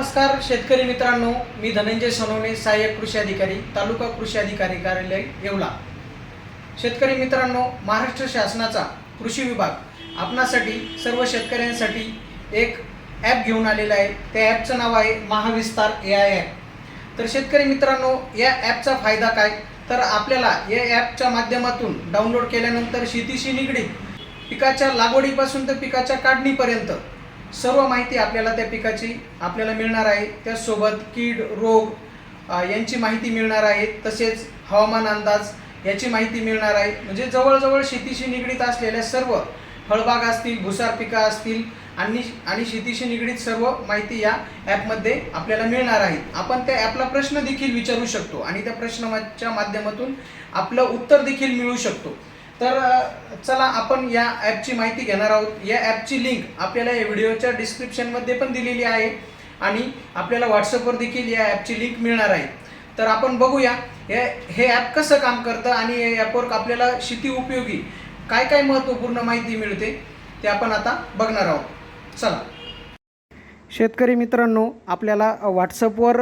नमस्कार शेतकरी मित्रांनो. मी धनंजय सोनवणे सहाय्यक कृषी अधिकारी तालुका कृषी अधिकारी कार्यालय येवला. शेतकरी मित्रांनो महाराष्ट्र शासनाचा कृषी विभाग आपणासाठी सर्व शेतकऱ्यांसाठी एक ॲप घेऊन आलेला आहे. त्या ॲपचं नाव आहे महाविस्तार ए आय ॲप तर शेतकरी मित्रांनो या ॲपचा फायदा काय? तर आपल्याला या ॲपच्या माध्यमातून डाउनलोड केल्यानंतर शेतीशी निगडीत पिकाच्या लागवडीपासून तर पिकाच्या काढणीपर्यंत सर्व माहिती आपल्याला त्या पिकाची आपल्याला मिळणार आहे. त्याचसोबत कीड रोग यांची माहिती मिळणार आहे. तसेच हवामान अंदाज याची माहिती मिळणार आहे. म्हणजे जवळजवळ शेतीशी निगडीत असलेल्या सर्व फळबाग असतील भुसार पिकं असतील आणि आणि शेतीशी निगडीत सर्व माहिती या ॲपमध्ये आपल्याला मिळणार आहे. आपण त्या ॲपला प्रश्न देखील विचारू शकतो आणि त्या प्रश्नाच्या माध्यमातून आपलं उत्तर देखील मिळू शकतो. तर चला आपण या ॲपची माहिती घेणार आहोत. या ॲपची लिंक आपल्याला या व्हिडिओच्या डिस्क्रिप्शनमध्ये पण दिलेली आहे आणि आपल्याला व्हॉट्सअपवर देखील या ॲपची लिंक मिळणार आहे. तर आपण बघूया हे हे ॲप कसं काम करतं आणि या ॲपवर आपल्याला शेती उपयोगी काय काय महत्त्वपूर्ण माहिती मिळते ते आपण आता बघणार आहोत. चला. शेतकरी मित्रांनो आपल्याला व्हॉट्सअपवर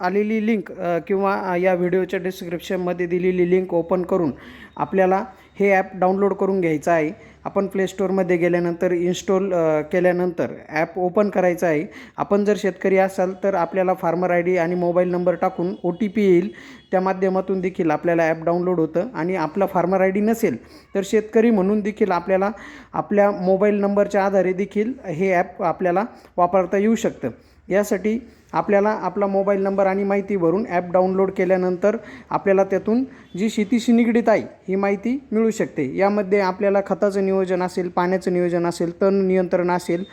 आलेली लिंक किंवा या व्हिडिओच्या डिस्क्रिप्शनमध्ये दिलेली लिंक ओपन करून आपल्याला हे ॲप डाउनलोड करून घ्यायचं आहे. आपण प्ले स्टोअरमध्ये गेल्यानंतर इन्स्टॉल केल्यानंतर ॲप ओपन करायचं आहे. आपण जर शेतकरी असाल तर आपल्याला फार्मर आय डी आणि मोबाईल नंबर टाकून ओ टी पी येईल. त्या माध्यमातून देखील आपल्याला ॲप डाउनलोड होतं आणि आपला फार्मर आय डी नसेल तर शेतकरी म्हणून देखील आपल्याला आपल्या मोबाईल नंबरच्या आधारे देखील हे ॲप आपल्याला वापरता येऊ शकतं. यासाठी आपल्याला आपला मोबाईल नंबर आणि माहिती भरून ॲप डाउनलोड केल्यानंतर आपल्याला त्यातून जी शेतीशी निगडीत आहे ही माहिती मिळू शकते. यामध्ये आपल्याला खताचं नियोजन असेल पाण्याचं नियोजन असेल तण नियंत्रण असेल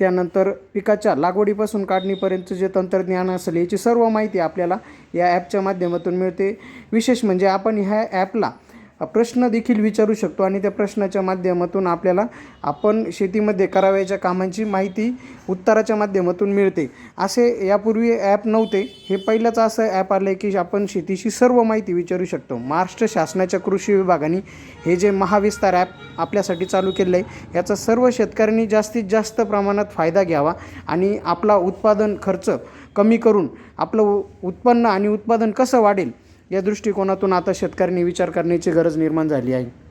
त्यानंतर पिकाच्या लागवडीपासून काढणीपर्यंत जे तंत्रज्ञान असेल याची सर्व माहिती आपल्याला या ॲपच्या माध्यमातून मिळते. विशेष म्हणजे आपण ह्या ॲपला प्रश्न देखील विचारू शकतो आणि त्या प्रश्नाच्या माध्यमातून आपल्याला आपण शेतीमध्ये करावयाच्या कामांची माहिती उत्तराच्या माध्यमातून मिळते. असे यापूर्वी ॲप नव्हते. हे पहिलंच असं ॲप आलं आहे की आपण शेतीशी सर्व माहिती विचारू शकतो. महाराष्ट्र शासनाच्या कृषी विभागाने हे जे महाविस्तार ॲप आपल्यासाठी चालू केलं आहे याचा सर्व शेतकऱ्यांनी जास्तीत जास्त प्रमाणात फायदा घ्यावा आणि आपला उत्पादन खर्च कमी करून आपलं उत्पन्न आणि उत्पादन कसं वाढेल या दृष्टिकोनातून आता शेतकऱ्यांनी विचार करण्याची गरज निर्माण झाली आहे.